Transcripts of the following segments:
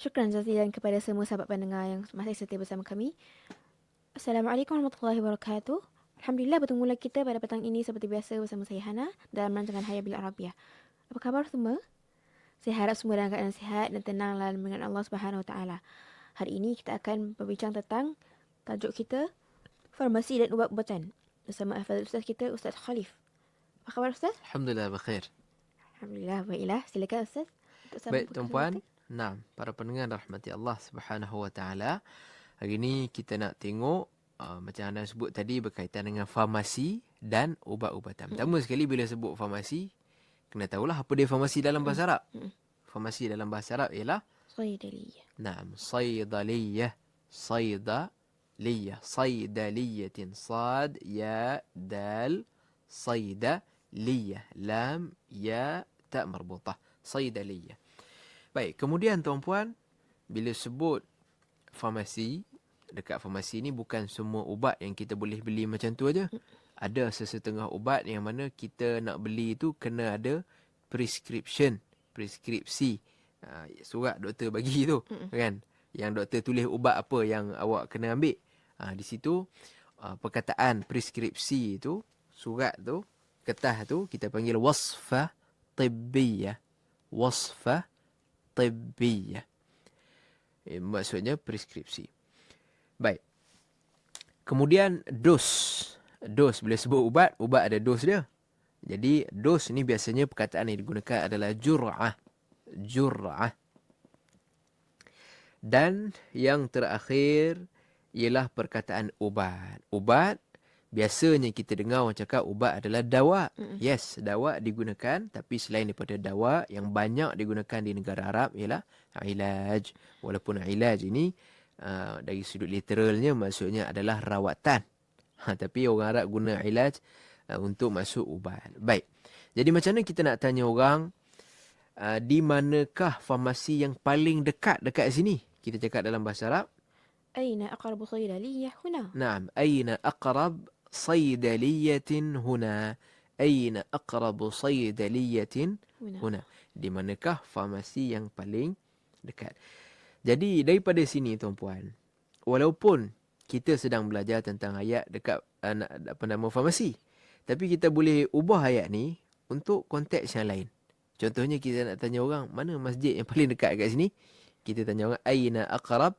Syukran jazilan kepada semua sahabat pendengar yang masih setia bersama kami. Assalamualaikum warahmatullahi wabarakatuh. Alhamdulillah bertemu lagi kita pada petang ini seperti biasa bersama saya Hana dalam rancangan Hayya Bil Arabiah. Apa khabar semua? Saya harap semua dalam keadaan sihat dan tenang dalam mengenal Allah Subhanahu Wa Taala. Hari ini kita akan berbincang tentang tajuk kita farmasi dan ubat-ubatan bersama Afadil Ustaz kita Ustaz Khalif. Apa khabar Ustaz? Alhamdulillah berkhair. Alhamdulillah baiklah. Silakan Ustaz. Baik tuan-puan, Nah, para pendengar rahmati Allah Subhanahu Wa Taala. Hari ini kita nak tengok uh, macam anda sebut tadi berkaitan dengan farmasi dan ubat-ubatan. Hmm. Pertama sekali bila sebut farmasi, kena tahulah apa dia farmasi dalam bahasa Arab. Hmm. hmm. Farmasi dalam bahasa Arab ialah saydaliyah. Naam, saydaliyah. Saydaliyah. Saydaliyatin sad ya dal sayda saydaliyah. Lam ya ta marbutah. Saydaliyah. Baik, kemudian tuan-puan bila sebut farmasi dekat farmasi ni bukan semua ubat yang kita boleh beli macam tu aja. Ada sesetengah ubat yang mana kita nak beli tu kena ada prescription, preskripsi. Ha, surat doktor bagi tu Mm-mm. kan. Yang doktor tulis ubat apa yang awak kena ambil. Ha, di situ uh, perkataan preskripsi tu, surat tu, kertas tu kita panggil wasfa tibbiyah. Wasfa tibbiyah. Eh, maksudnya preskripsi. Baik. Kemudian dos. Dos bila sebut ubat, ubat ada dos dia. Jadi dos ni biasanya perkataan yang digunakan adalah jur'ah. Jur'ah. Dan yang terakhir ialah perkataan ubat. Ubat biasanya kita dengar orang cakap ubat adalah dawa. Mm-mm. Yes, dawa digunakan tapi selain daripada dawa yang banyak digunakan di negara Arab ialah ilaj. Walaupun ilaj ini uh, dari sudut literalnya maksudnya adalah rawatan. Ha, tapi orang Arab guna ilaj uh, untuk masuk ubat. Baik. Jadi macam mana kita nak tanya orang uh, di manakah farmasi yang paling dekat dekat sini? Kita cakap dalam bahasa Arab. أين أقرب صيدلية هنا؟ نعم أين أقرب صيدلية هنا أين أقرب صيدلية هنا. هنا di manakah farmasi yang paling dekat jadi daripada sini tuan-puan walaupun kita sedang belajar tentang ayat dekat uh, nak- apa nama farmasi tapi kita boleh ubah ayat ni untuk konteks yang lain contohnya kita nak tanya orang mana masjid yang paling dekat kat sini kita tanya orang aina aqrab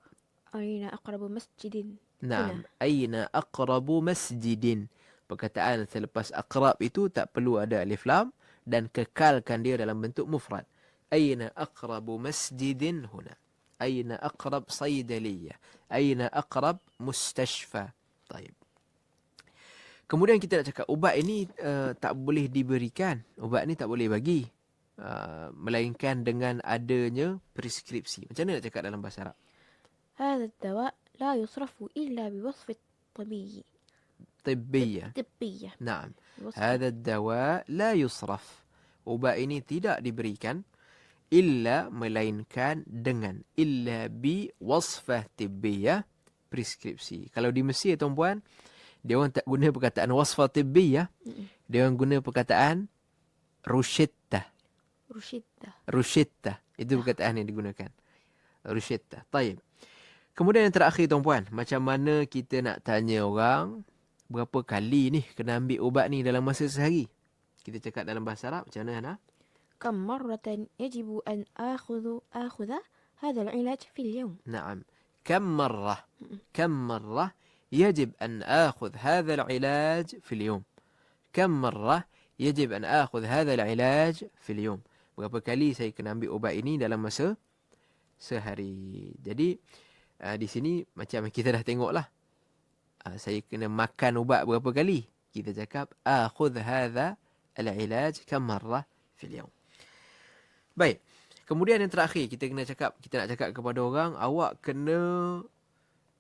أين أقرب مسجد؟ Naam, aina aqrabu masjidin. Perkataan selepas aqrab itu tak perlu ada alif lam dan kekalkan dia dalam bentuk mufrad. Aina aqrabu masjidin huna. Aina aqrab saydaliyah. Aina aqrab mustashfa. Taib. Kemudian kita nak cakap ubat ini uh, tak boleh diberikan. Ubat ini tak boleh bagi. Uh, melainkan dengan adanya preskripsi. Macam mana nak cakap dalam bahasa Arab? Hadha dawa' لا يصرف إلا بوصف الطبي Tibbiyah. طبية Naam. بوصف هذا الدواء لا يصرف. Ubat ini tidak diberikan illa melainkan dengan illa bi wasfah tibbiyah preskripsi. Kalau di Mesir tuan-puan, dia orang tak guna perkataan wasfah tibbiyah, Mm-mm. dia orang guna perkataan rushittah. روشيتا Rushittah. Itu perkataan yang digunakan. Rushittah. Taib. Kemudian yang terakhir tuan puan, macam mana kita nak tanya orang berapa kali ni kena ambil ubat ni dalam masa sehari? Kita cakap dalam bahasa Arab macam mana Hana? Kam marratan yajibu an akhudhu akhudha hadha al-ilaj fi al-yawm. Naam. Kam marrah. Kam marrah yajib an akhudh hadha al-ilaj fi al-yawm. Kam marrah yajib an akhudh hadha al-ilaj fi al-yawm. Berapa kali saya kena ambil ubat ini dalam masa sehari? Jadi, uh, di sini macam kita dah tengok lah. Uh, saya kena makan ubat berapa kali? Kita cakap akhudh hadha al-ilaj kam marrah fil yawm. Baik. Kemudian yang terakhir kita kena cakap, kita nak cakap kepada orang awak kena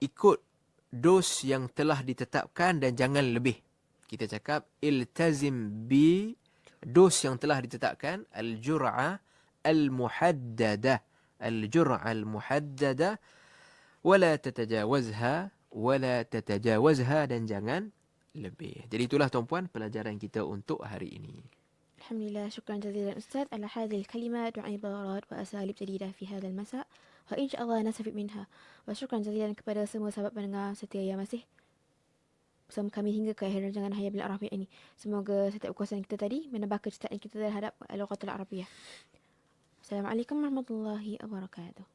ikut dos yang telah ditetapkan dan jangan lebih. Kita cakap iltazim bi dos yang telah ditetapkan al-jur'ah al-muhaddadah al-jur'ah al-muhaddadah wala tatajawazha wala tatajawazha dan jangan lebih. Jadi itulah tuan-puan pelajaran kita untuk hari ini. الحمد لله شكرا جزيلا أستاذ على هذه الكلمات وعبارات وأساليب جديدة في هذا المساء وإن شاء الله نستفيد منها وشكرا جزيلا kepada semua sahabat pendengar setia yang masih bersama kami hingga ke akhir rancangan Hayya Bil Arabiyah ini. Semoga setiap ukusan kita tadi menambah kecintaan kita terhadap Al-Qatul Arabiyah. Assalamualaikum warahmatullahi wabarakatuh.